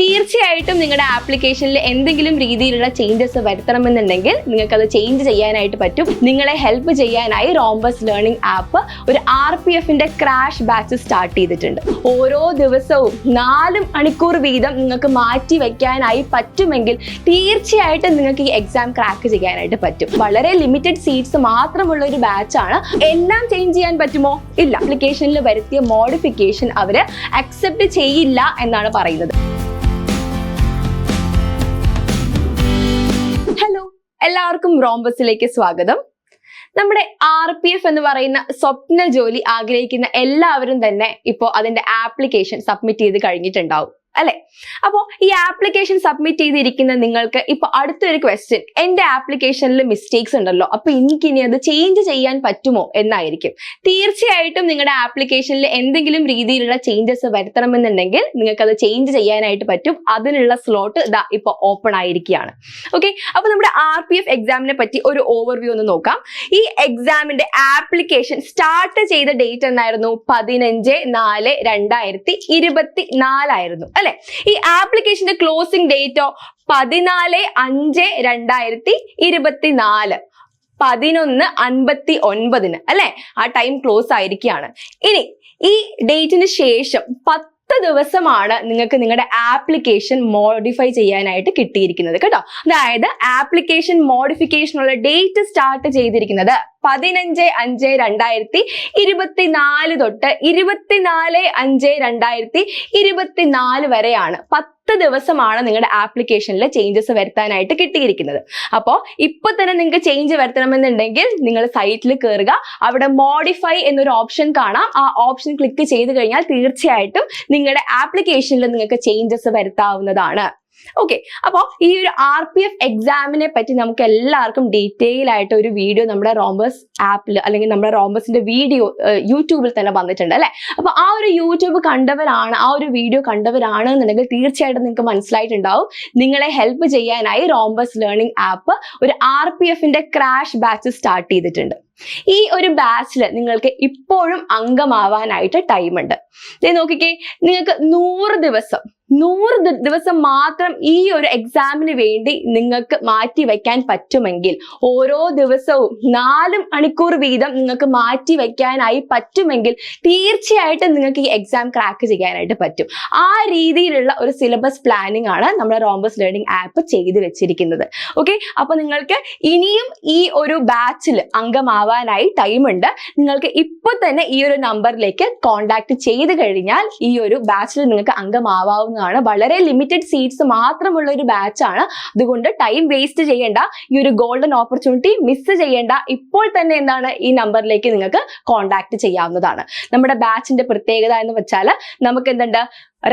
തീർച്ചയായിട്ടും നിങ്ങളുടെ ആപ്ലിക്കേഷനിൽ എന്തെങ്കിലും രീതിയിലുള്ള ചേഞ്ചസ് വരുത്തണമെന്നുണ്ടെങ്കിൽ നിങ്ങൾക്ക് അത് ചേഞ്ച് ചെയ്യാനായിട്ട് പറ്റും. നിങ്ങളെ ഹെൽപ്പ് ചെയ്യാനായി റോംബസ് ലേണിംഗ് ആപ്പ് ഒരു ആർ പി എഫിന്റെ ക്രാഷ് ബാച്ച് സ്റ്റാർട്ട് ചെയ്തിട്ടുണ്ട്. ഓരോ ദിവസവും നാല് മണിക്കൂർ വീതം നിങ്ങൾക്ക് മാറ്റി വെക്കാനായി പറ്റുമെങ്കിൽ തീർച്ചയായിട്ടും നിങ്ങൾക്ക് ഈ എക്സാം ക്രാക്ക് ചെയ്യാനായിട്ട് പറ്റും. വളരെ ലിമിറ്റഡ് സീറ്റ്സ് മാത്രമുള്ള ഒരു ബാച്ചാണ് എല്ലാം ചേഞ്ച് ചെയ്യാൻ പറ്റുമോ? ഇല്ല. ആപ്ലിക്കേഷനിൽ വരുത്തിയ മോഡിഫിക്കേഷൻ അവർ അക്സെപ്റ്റ് ചെയ്യില്ല എന്നാണ് പറയുന്നത്. എല്ലാവർക്കും റോംബസിലേക്ക് സ്വാഗതം. നമ്മുടെ ആർ പി എഫ് എന്ന് പറയുന്ന സ്വപ്ന ജോലി ആഗ്രഹിക്കുന്ന എല്ലാവരും തന്നെ ഇപ്പോൾ അതിന്റെ ആപ്ലിക്കേഷൻ സബ്മിറ്റ് ചെയ്ത് കഴിഞ്ഞിട്ടുണ്ടാവും. അല്ലെ? അപ്പോൾ ഈ ആപ്ലിക്കേഷൻ സബ്മിറ്റ് ചെയ്തിരിക്കുന്ന നിങ്ങൾക്ക് ഇപ്പൊ അടുത്തൊരു ക്വസ്റ്റ്യൻ എന്റെ ആപ്ലിക്കേഷനിൽ മിസ്റ്റേക്സ് ഉണ്ടല്ലോ. അപ്പൊ എനിക്ക് ഇനി അത് ചേഞ്ച് ചെയ്യാൻ പറ്റുമോ എന്നായിരിക്കും. തീർച്ചയായിട്ടും നിങ്ങളുടെ ആപ്ലിക്കേഷനിൽ എന്തെങ്കിലും രീതിയിലുള്ള ചേഞ്ചസ് വരുത്തണമെന്നുണ്ടെങ്കിൽ നിങ്ങൾക്ക് അത് ചേഞ്ച് ചെയ്യാനായിട്ട് പറ്റും. അതിനുള്ള സ്ലോട്ട് ഇതാ ഇപ്പൊ ഓപ്പൺ ആയിരിക്കുകയാണ്. ഓക്കെ അപ്പൊ നമ്മുടെ ആർ പി എഫ് എക്സാമിനെ പറ്റി ഒരു ഓവർവ്യൂ ഒന്ന് നോക്കാം. ഈ എക്സാമിന്റെ ആപ്ലിക്കേഷൻ സ്റ്റാർട്ട് ചെയ്ത ഡേറ്റ് എന്നായിരുന്നു? പതിനഞ്ച് നാല് രണ്ടായിരത്തി ഇരുപത്തി നാലായിരുന്നു അല്ലെ? ഈ ആപ്ലിക്കേഷന്റെ ക്ലോസിംഗ് ഡേറ്റോ പതിനാല് അഞ്ച് രണ്ടായിരത്തി ഇരുപത്തിനാല്. പതിനൊന്ന് അൻപത്തി ഒൻപതിന് അല്ലെ? ആ ടൈം ക്ലോസ് ആയിരിക്കുകയാണ്. ഇനി ഈ ഡേറ്റിന് ശേഷം പത്ത് ദിവസമാണ് നിങ്ങൾക്ക് നിങ്ങളുടെ ആപ്ലിക്കേഷൻ മോഡിഫൈ ചെയ്യാനായിട്ട് കിട്ടിയിരിക്കുന്നത്. കേട്ടോ? അതായത് ആപ്ലിക്കേഷൻ മോഡിഫിക്കേഷനുള്ള ഡേറ്റ് സ്റ്റാർട്ട് ചെയ്തിരിക്കുന്നത്. പതിനഞ്ച് അഞ്ച് രണ്ടായിരത്തി ഇരുപത്തിനാല് തൊട്ട് ഇരുപത്തിനാല് അഞ്ച് രണ്ടായിരത്തി ഇരുപത്തിനാല് വരെയാണ് പത്ത് ദിവസമാണ് നിങ്ങളുടെ ആപ്ലിക്കേഷനിൽ ചേഞ്ചസ് വരുത്താനായിട്ട് കിട്ടിയിരിക്കുന്നത്. അപ്പോൾ ഇപ്പൊ തന്നെ നിങ്ങൾക്ക് ചേഞ്ച് വരുത്തണമെന്നുണ്ടെങ്കിൽ നിങ്ങൾ സൈറ്റിൽ കയറുക അവിടെ മോഡിഫൈ എന്നൊരു ഓപ്ഷൻ കാണാം. ആ ഓപ്ഷൻ ക്ലിക്ക് ചെയ്ത് കഴിഞ്ഞാൽ തീർച്ചയായിട്ടും നിങ്ങളുടെ ആപ്ലിക്കേഷനിൽ നിങ്ങൾക്ക് ചേഞ്ചസ് വരുത്താവുന്നതാണ്. ഓക്കെ അപ്പോൾ ഈ ഒരു ആർ പി എഫ് എക്സാമിനെ പറ്റി നമുക്ക് എല്ലാവർക്കും ഡീറ്റെയിൽ ആയിട്ട് ഒരു വീഡിയോ നമ്മുടെ റോംബസ് ആപ്പിൽ അല്ലെങ്കിൽ നമ്മുടെ റോംബസിന്റെ വീഡിയോ യൂട്യൂബിൽ തന്നെ വന്നിട്ടുണ്ട് അല്ലേ? അപ്പോൾ ആ ഒരു യൂട്യൂബ് കണ്ടവരാണ് ആ ഒരു വീഡിയോ കണ്ടവരാണ് എന്നുണ്ടെങ്കിൽ തീർച്ചയായിട്ടും നിങ്ങൾക്ക് മനസ്സിലായിട്ടുണ്ടാവും. നിങ്ങളെ ഹെൽപ്പ് ചെയ്യാനായി റോംബസ് ലേണിംഗ് ആപ്പ് ഒരു ആർ പി എഫിന്റെ ക്രാഷ് ബാച്ച് സ്റ്റാർട്ട് ചെയ്തിട്ടുണ്ട്. ഈ ഒരു ബാച്ചിൽ നിങ്ങൾക്ക് ഇപ്പോഴും അംഗമാവാനായിട്ട് ടൈമുണ്ട് നോക്കിക്കേ നിങ്ങൾക്ക് നൂറ് ദിവസം നൂറ് ദിവസം മാത്രം ഈ ഒരു എക്സാമിന് വേണ്ടി നിങ്ങൾക്ക് മാറ്റി വയ്ക്കാൻ പറ്റുമെങ്കിൽ ഓരോ ദിവസവും നാല് മണിക്കൂർ വീതം നിങ്ങൾക്ക് മാറ്റി വയ്ക്കാനായി പറ്റുമെങ്കിൽ തീർച്ചയായിട്ടും നിങ്ങൾക്ക് ഈ എക്സാം ക്രാക്ക് ചെയ്യാനായിട്ട് പറ്റും. ആ രീതിയിലുള്ള ഒരു സിലബസ് പ്ലാനിങ് ആണ് നമ്മുടെ റോംബസ് ലേണിംഗ് ആപ്പ് ചെയ്ത് വെച്ചിരിക്കുന്നത്. ഓക്കെ അപ്പൊ നിങ്ങൾക്ക് ഇനിയും ഈ ഒരു ബാച്ചിൽ അംഗമാവാനായി ടൈം ഉണ്ട്. നിങ്ങൾക്ക് ഇപ്പൊ തന്നെ ഈ ഒരു നമ്പറിലേക്ക് കോൺടാക്ട് ചെയ്ത് കഴിഞ്ഞാൽ ഈ ഒരു ബാച്ചിൽ നിങ്ങൾക്ക് അംഗമാവാവുന്നതാണ് വളരെ ലിമിറ്റഡ് സീറ്റ്സ് മാത്രമുള്ള ഒരു ബാച്ചാണ് അതുകൊണ്ട് ടൈം വേസ്റ്റ് ചെയ്യേണ്ട. ഈ ഒരു ഗോൾഡൻ ഓപ്പർച്യൂണിറ്റി മിസ് ചെയ്യേണ്ട. ഇപ്പോൾ തന്നെ എന്താണ് ഈ നമ്പറിലേക്ക് നിങ്ങൾക്ക് കോൺടാക്ട് ചെയ്യാവുന്നതാണ്. നമ്മുടെ ബാച്ചിന്റെ പ്രത്യേകത എന്ന് വെച്ചാൽ നമുക്ക് എന്തുണ്ട്?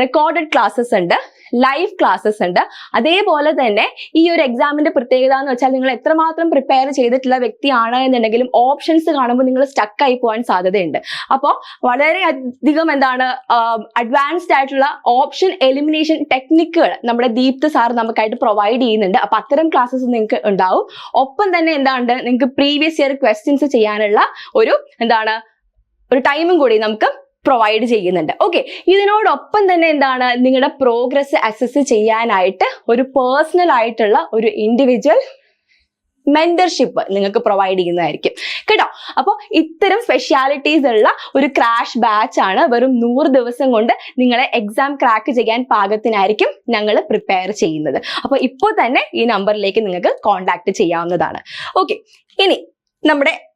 റെക്കോർഡഡ് ക്ലാസ്സസ് ഉണ്ട്. ലൈവ് ക്ലാസ്സസ് ഉണ്ട്. അതേപോലെ തന്നെ ഈ ഒരു എക്സാമിന്റെ പ്രത്യേകത എന്ന് വെച്ചാൽ നിങ്ങൾ എത്രമാത്രം പ്രിപ്പയർ ചെയ്തിട്ടുള്ള വ്യക്തിയാണ് എന്നുണ്ടെങ്കിലും ഓപ്ഷൻസ് കാണുമ്പോൾ നിങ്ങൾ സ്റ്റക്ക് ആയി പോകാൻ സാധ്യതയുണ്ട്. അപ്പോൾ വളരെ അധികം എന്താണ് അഡ്വാൻസ്ഡ് ആയിട്ടുള്ള ഓപ്ഷൻ എലിമിനേഷൻ ടെക്നിക്കുകൾ നമ്മുടെ ദീപ്ത് സാർ നമുക്കായിട്ട് പ്രൊവൈഡ് ചെയ്യുന്നുണ്ട്. അപ്പൊ അത്തരം ക്ലാസ്സസ് നിങ്ങൾക്ക് ഉണ്ടാവും. ഒപ്പം തന്നെ എന്താണ് നിങ്ങൾക്ക് പ്രീവിയസ് ഇയർ ക്വസ്റ്റ്യൻസ് ചെയ്യാനുള്ള ഒരു എന്താണ് ഒരു ടൈമും കൂടി നമുക്ക് പ്രൊവൈഡ് ചെയ്യുന്നുണ്ട്. ഓക്കെ ഇതിനോടൊപ്പം തന്നെ എന്താണ് നിങ്ങളുടെ പ്രോഗ്രസ് അസസ് ചെയ്യാനായിട്ട് ഒരു പേഴ്സണൽ ആയിട്ടുള്ള ഒരു ഇൻഡിവിജ്വൽ മെന്റർഷിപ്പ് നിങ്ങൾക്ക് പ്രൊവൈഡ് ചെയ്യുന്നതായിരിക്കും. കേട്ടോ? അപ്പോൾ ഇത്തരം സ്പെഷ്യാലിറ്റീസ് ഉള്ള ഒരു ക്രാഷ് ബാച്ച് ആണ് വെറും നൂറ് ദിവസം കൊണ്ട് നിങ്ങളെ എക്സാം ക്രാക്ക് ചെയ്യാൻ പാകത്തിനായിരിക്കും ഞങ്ങൾ പ്രിപ്പയർ ചെയ്യുന്നത്. അപ്പോൾ ഇപ്പോൾ തന്നെ ഈ നമ്പറിലേക്ക് നിങ്ങൾക്ക് കോൺടാക്ട് ചെയ്യാവുന്നതാണ്. ഓക്കെ ഇനി നമ്മുടെ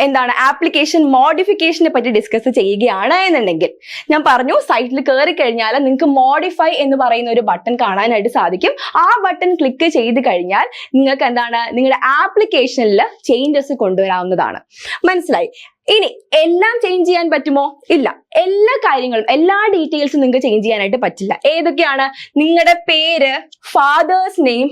എന്താണ് ആപ്ലിക്കേഷൻ മോഡിഫിക്കേഷനെ പറ്റി ഡിസ്കസ് ചെയ്യുകയാണ് എന്നുണ്ടെങ്കിൽ. ഞാൻ പറഞ്ഞു സൈറ്റിൽ കയറി കഴിഞ്ഞാൽ നിങ്ങൾക്ക് മോഡിഫൈ എന്ന് പറയുന്ന ഒരു ബട്ടൺ കാണാനായിട്ട് സാധിക്കും. ആ ബട്ടൺ ക്ലിക്ക് ചെയ്ത് കഴിഞ്ഞാൽ നിങ്ങൾക്ക് എന്താണ് നിങ്ങളുടെ ആപ്ലിക്കേഷനിൽ ചേഞ്ചസ് കൊണ്ടുവരാവുന്നതാണ്. മനസ്സിലായി? ഇനി എല്ലാം ചേഞ്ച് ചെയ്യാൻ പറ്റുമോ? ഇല്ല. എല്ലാ കാര്യങ്ങളും എല്ലാ ഡീറ്റെയിൽസും നിങ്ങൾക്ക് ചേഞ്ച് ചെയ്യാനായിട്ട് പറ്റില്ല. ഏതൊക്കെയാണ്? നിങ്ങളുടെ പേര് ഫാദേഴ്സ് നെയിം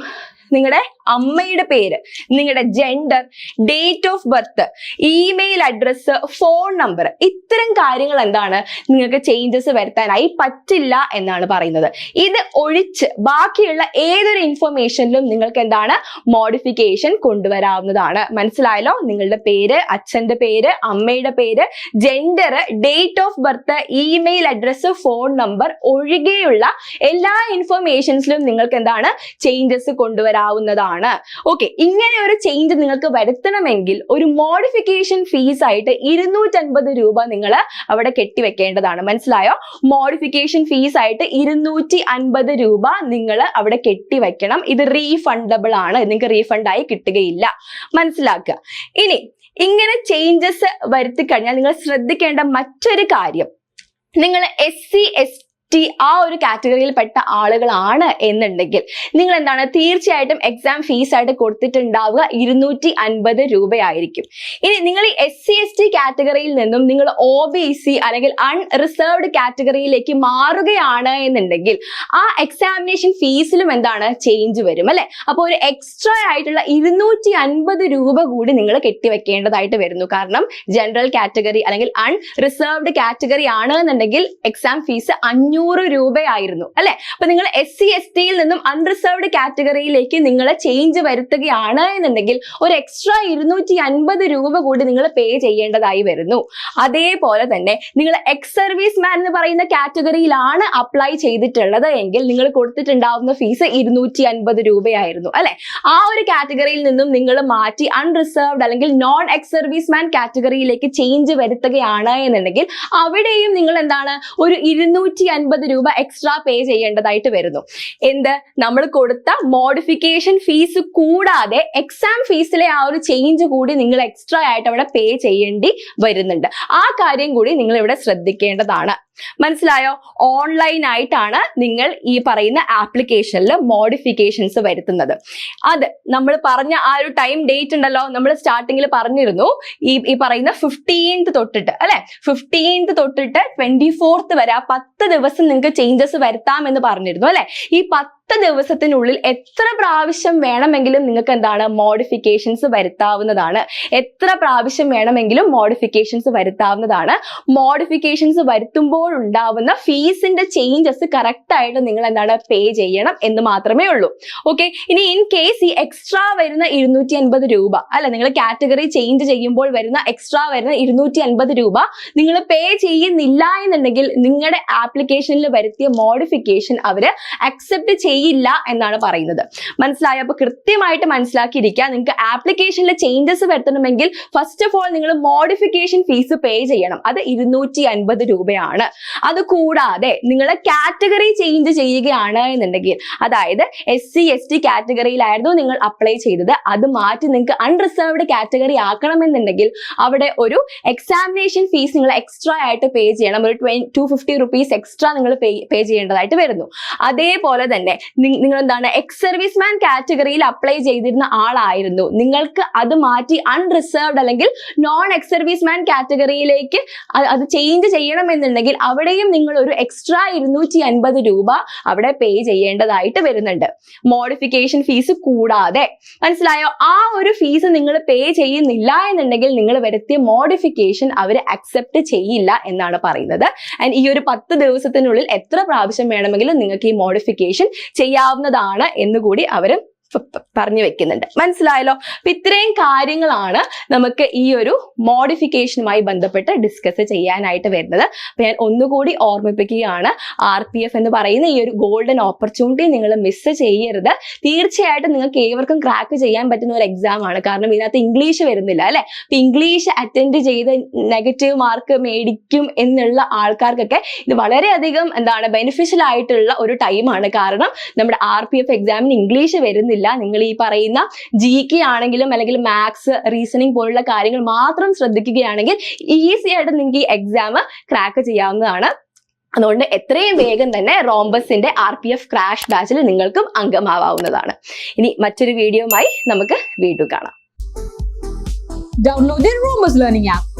നിങ്ങളുടെ അമ്മയുടെ പേര് നിങ്ങളുടെ gender date of birth email address phone number ഇത്തരം കാര്യങ്ങൾ എന്താണ് നിങ്ങൾക്ക് ചേഞ്ചസ് വരുത്താനായി പറ്റില്ല എന്നാണ് പറയുന്നത്. ഇത് ഒഴിച്ച് ബാക്കിയുള്ള ഏതൊരു ഇൻഫർമേഷനിലും നിങ്ങൾക്ക് എന്താണ് മോഡിഫിക്കേഷൻ കൊണ്ടുവരാവുന്നതാണ്. മനസ്സിലായല്ലോ? നിങ്ങളുടെ പേര് അച്ഛന്റെ പേര് അമ്മയുടെ പേര് gender date of birth email address phone number ഒഴികെയുള്ള എല്ലാ ഇൻഫർമേഷൻസിലും നിങ്ങൾക്ക് എന്താണ് ചേഞ്ചസ് കൊണ്ടുവരാവുന്നതാണ്. ഓക്കെ ഇങ്ങനെ ഒരു ചേഞ്ച് നിങ്ങൾക്ക് വരുത്തണമെങ്കിൽ ഒരു മോഡിഫിക്കേഷൻ ഫീസ് ആയിട്ട് ഇരുന്നൂറ്റൻപത് രൂപ നിങ്ങൾ അവിടെ കെട്ടിവെക്കേണ്ടതാണ്. മനസ്സിലായോ? മോഡിഫിക്കേഷൻ ഫീസ് ആയിട്ട് ഇരുന്നൂറ്റി അൻപത് രൂപ നിങ്ങൾ അവിടെ കെട്ടിവെക്കണം. ഇത് റീഫണ്ടബിൾ ആണ്. നിങ്ങൾക്ക് റീഫണ്ട് ആയി കിട്ടുകയില്ല. മനസ്സിലാക്കുക? ഇനി ഇങ്ങനെ ചേഞ്ചസ് വരുത്തി കഴിഞ്ഞാൽ നിങ്ങൾ ശ്രദ്ധിക്കേണ്ട മറ്റൊരു കാര്യം. നിങ്ങൾ എസ് സി എസ് ടി ആ ഒരു കാറ്റഗറിയിൽപ്പെട്ട ആളുകളാണ് എന്നുണ്ടെങ്കിൽ നിങ്ങൾ എന്താണ് തീർച്ചയായിട്ടും എക്സാം ഫീസ് ആയിട്ട് കൊടുത്തിട്ടുണ്ടാവുക ഇരുന്നൂറ്റി അൻപത് രൂപയായിരിക്കും. ഇനി നിങ്ങൾ ഈ എസ് സി എസ് ടി കാറ്റഗറിയിൽ നിന്നും നിങ്ങൾ ഒ ബി സി അല്ലെങ്കിൽ അൺറിസർവ്ഡ് കാറ്റഗറിയിലേക്ക് മാറുകയാണ് എന്നുണ്ടെങ്കിൽ ആ എക്സാമിനേഷൻ ഫീസിലും എന്താണ് ചേഞ്ച് വരും അല്ലെ? അപ്പോൾ ഒരു എക്സ്ട്രാ ആയിട്ടുള്ള ഇരുന്നൂറ്റി അൻപത് രൂപ കൂടി നിങ്ങൾ കെട്ടിവെക്കേണ്ടതായിട്ട് വരുന്നു. കാരണം ജനറൽ കാറ്റഗറി അല്ലെങ്കിൽ അൺറിസർവ്ഡ് കാറ്റഗറി ആണ് എന്നുണ്ടെങ്കിൽ എക്സാം ഫീസ് അഞ്ഞൂറ് രൂപയായിരുന്നു അല്ലെ? അപ്പൊ നിങ്ങൾ എസ് സി എസ് ടിയിൽ നിന്നും അൺറിസർവ്ഡ് കാറ്റഗറിയിലേക്ക് നിങ്ങൾ ചേഞ്ച് വരുത്തുകയാണ് എന്നുണ്ടെങ്കിൽ ഒരു എക്സ്ട്രാ ഇരുന്നൂറ്റി അൻപത് രൂപ കൂടി നിങ്ങൾ പേ ചെയ്യേണ്ടതായി വരുന്നു. അതേപോലെ തന്നെ നിങ്ങൾ എക്സ് സർവീസ് മാൻ എന്ന് പറയുന്ന കാറ്റഗറിയിലാണ് അപ്ലൈ ചെയ്തിട്ടുള്ളത് എങ്കിൽ നിങ്ങൾ കൊടുത്തിട്ടുണ്ടാവുന്ന ഫീസ് ഇരുന്നൂറ്റി അൻപത് രൂപയായിരുന്നു അല്ലെ? ആ ഒരു കാറ്റഗറിയിൽ നിന്നും നിങ്ങൾ മാറ്റി അൺറിസർവ്ഡ് അല്ലെങ്കിൽ നോൺ എക്സ് സർവീസ് മാൻ കാറ്റഗറിയിലേക്ക് ചേഞ്ച് വരുത്തുകയാണ് എന്നുണ്ടെങ്കിൽ അവിടെയും നിങ്ങൾ എന്താണ്? ഒരു ഇരുന്നൂറ്റി അൻപത് രൂപ എക്സ്ട്രാ പേ ചെയ്യേണ്ടതായിട്ട് വരുന്നു. എന്ത്? നമ്മൾ കൊടുത്ത മോഡിഫിക്കേഷൻ ഫീസ് കൂടാതെ എക്സാം ഫീസിലെ ആ ഒരു ചേഞ്ച് കൂടി നിങ്ങൾ എക്സ്ട്രാ ആയിട്ട് അവിടെ പേ ചെയ്യേണ്ടി വരുന്നുണ്ട്. ആ കാര്യം കൂടി നിങ്ങൾ ഇവിടെ ശ്രദ്ധിക്കേണ്ടതാണ്. മനസ്സിലായോ? ഓൺലൈൻ ആയിട്ടാണ് നിങ്ങൾ ഈ പറയുന്ന ആപ്ലിക്കേഷനിൽ മോഡിഫിക്കേഷൻസ് വരുത്തുന്നത്. അത് നമ്മൾ പറഞ്ഞ ആ ഒരു ടൈം ഡേറ്റ് ഉണ്ടല്ലോ നമ്മൾ സ്റ്റാർട്ടിങ്ങിൽ പറഞ്ഞിരുന്നു ഈ ഈ പറയുന്ന ഫിഫ്റ്റീൻത് തൊട്ടിട്ട് അല്ലെ? ഫിഫ്റ്റീൻത് തൊട്ടിട്ട് ട്വന്റി ഫോർത്ത് വരെ ആ പത്ത് ദിവസം നിങ്ങൾക്ക് ചേഞ്ചസ് വരുത്താം എന്ന് പറഞ്ഞിരുന്നു അല്ലെ? ഈ പത്ത് ദിവസത്തിനുള്ളിൽ എത്ര പ്രാവശ്യം വേണമെങ്കിലും നിങ്ങൾക്ക് എന്താണ് മോഡിഫിക്കേഷൻസ് വരുത്താവുന്നതാണ്. എത്ര പ്രാവശ്യം വേണമെങ്കിലും മോഡിഫിക്കേഷൻസ് വരുത്താവുന്നതാണ്. മോഡിഫിക്കേഷൻസ് വരുത്തുമ്പോൾ ഉണ്ടാവുന്ന ഫീസിന്റെ ചേഞ്ചസ് കറക്റ്റ് ആയിട്ട് നിങ്ങൾ എന്താണ് പേ ചെയ്യണം എന്ന് മാത്രമേ ഉള്ളൂ. ഓക്കെ ഇനി ഇൻ കേസ് ഈ എക്സ്ട്രാ വരുന്ന ഇരുന്നൂറ്റി അൻപത് രൂപ അല്ല നിങ്ങൾ കാറ്റഗറി ചേഞ്ച് ചെയ്യുമ്പോൾ വരുന്ന എക്സ്ട്രാ വരുന്ന ഇരുന്നൂറ്റി അൻപത് രൂപ നിങ്ങൾ പേ ചെയ്യുന്നില്ല എന്നുണ്ടെങ്കിൽ നിങ്ങളുടെ ആപ്ലിക്കേഷനിൽ വരുത്തിയ മോഡിഫിക്കേഷൻ അവർ അക്സെപ്റ്റ് ചെയ്യില്ല എന്നാണ് പറയുന്നത്. മനസ്സിലായോ? അപ്പൊ കൃത്യമായിട്ട് മനസ്സിലാക്കിയിരിക്കുക. നിങ്ങൾക്ക് ആപ്ലിക്കേഷനിലെ ചേഞ്ചസ് വരുത്തണമെങ്കിൽ ഫസ്റ്റ് ഓഫ് ഓൾ നിങ്ങൾ മോഡിഫിക്കേഷൻ ഫീസ് പേ ചെയ്യണം. അത് ഇരുന്നൂറ്റി അൻപത് രൂപയാണ്. അത് കൂടാതെ നിങ്ങൾ കാറ്റഗറി ചേഞ്ച് ചെയ്യുകയാണ് എന്നുണ്ടെങ്കിൽ അതായത് എസ് സി എസ് ടി കാറ്റഗറിയിലായിരുന്നു നിങ്ങൾ അപ്ലൈ ചെയ്തത്. അത് മാറ്റി നിങ്ങൾക്ക് അൺറിസർവ്ഡ് കാറ്റഗറി ആക്കണമെന്നുണ്ടെങ്കിൽ അവിടെ ഒരു എക്സാമിനേഷൻ ഫീസ് നിങ്ങൾ എക്സ്ട്രാ ആയിട്ട് പേ ചെയ്യണം. ഒരു ടു ഫിഫ്റ്റി റുപ്പീസ് എക്സ്ട്രാ നിങ്ങൾ പേ പേ ചെയ്യേണ്ടതായിട്ട് വരുന്നു. അതേപോലെ തന്നെ നിങ്ങൾ എന്താണ് എക്സ് സർവീസ് മാൻ കാറ്റഗറിയിൽ അപ്ലൈ ചെയ്തിരുന്ന ആളായിരുന്നു. നിങ്ങൾക്ക് അത് മാറ്റി അൺറിസർവ്ഡ് അല്ലെങ്കിൽ നോൺ എക്സ് സർവീസ് മാൻ കാറ്റഗറിയിലേക്ക് അത് ചേഞ്ച് ചെയ്യണമെന്നുണ്ടെങ്കിൽ അവിടെയും നിങ്ങൾ ഒരു എക്സ്ട്രാ ഇരുന്നൂറ്റി അൻപത് രൂപ അവിടെ പേ ചെയ്യേണ്ടതായിട്ട് വരുന്നുണ്ട്. മോഡിഫിക്കേഷൻ ഫീസ് കൂടാതെ. മനസ്സിലായോ? ആ ഒരു ഫീസ് നിങ്ങൾ പേ ചെയ്യുന്നില്ല എന്നുണ്ടെങ്കിൽ നിങ്ങൾ വരുത്തിയ മോഡിഫിക്കേഷൻ അവർ അക്സെപ്റ്റ് ചെയ്യില്ല എന്നാണ് പറയുന്നത്. ആൻഡ് ഈ ഒരു പത്ത് ദിവസത്തിനുള്ളിൽ എത്ര പ്രാവശ്യം വേണമെങ്കിലും നിങ്ങൾക്ക് ഈ മോഡിഫിക്കേഷൻ ചെയ്യാവുന്നതാണ് എന്നുകൂടി അവർ പറഞ്ഞു വെക്കുന്നുണ്ട്. മനസ്സിലായല്ലോ? അപ്പൊ ഇത്രയും കാര്യങ്ങളാണ് നമുക്ക് ഈ ഒരു മോഡിഫിക്കേഷനുമായി ബന്ധപ്പെട്ട് ഡിസ്കസ് ചെയ്യാനായിട്ട് വരുന്നത്. അപ്പൊ ഞാൻ ഒന്നുകൂടി ഓർമ്മിപ്പിക്കുകയാണ്. ആർ പി എഫ് എന്ന് പറയുന്ന ഈ ഒരു ഗോൾഡൻ ഓപ്പർച്യൂണിറ്റി നിങ്ങൾ മിസ് ചെയ്യരുത്. തീർച്ചയായിട്ടും നിങ്ങൾക്ക് ഏവർക്കും ക്രാക്ക് ചെയ്യാൻ പറ്റുന്ന ഒരു എക്സാം ആണ്. കാരണം ഇതിനകത്ത് ഇംഗ്ലീഷ് വരുന്നില്ല അല്ലെ? അപ്പൊ ഇംഗ്ലീഷ് അറ്റൻഡ് ചെയ്ത് നെഗറ്റീവ് മാർക്ക് മേടിക്കും എന്നുള്ള ആൾക്കാർക്കൊക്കെ ഇത് വളരെയധികം എന്താണ് ബെനിഫിഷ്യൽ ആയിട്ടുള്ള ഒരു ടൈമാണ് കാരണം നമ്മുടെ ആർ പി എഫ് എക്സാമിന് ഇംഗ്ലീഷ് വരുന്നില്ല. നിങ്ങൾ ഈ പറയുന്ന ജി കെ ആണെങ്കിലും അല്ലെങ്കിൽ മാത്സ് റീസണിങ് പോലുള്ള കാര്യങ്ങൾ മാത്രം ശ്രദ്ധിക്കുകയാണെങ്കിൽ ഈസി ആയിട്ട് നിങ്ങൾക്ക് ഈ എക്സാം ക്രാക്ക് ചെയ്യാവുന്നതാണ്. അതുകൊണ്ട് എത്രയും വേഗം തന്നെ റോംബസിന്റെ ആർ പി എഫ് ക്രാഷ് ബാച്ചിൽ നിങ്ങൾക്കും അംഗമാവാവുന്നതാണ്. ഇനി മറ്റൊരു വീഡിയോയുമായി നമുക്ക് വീണ്ടും കാണാം. Download Romus learning app.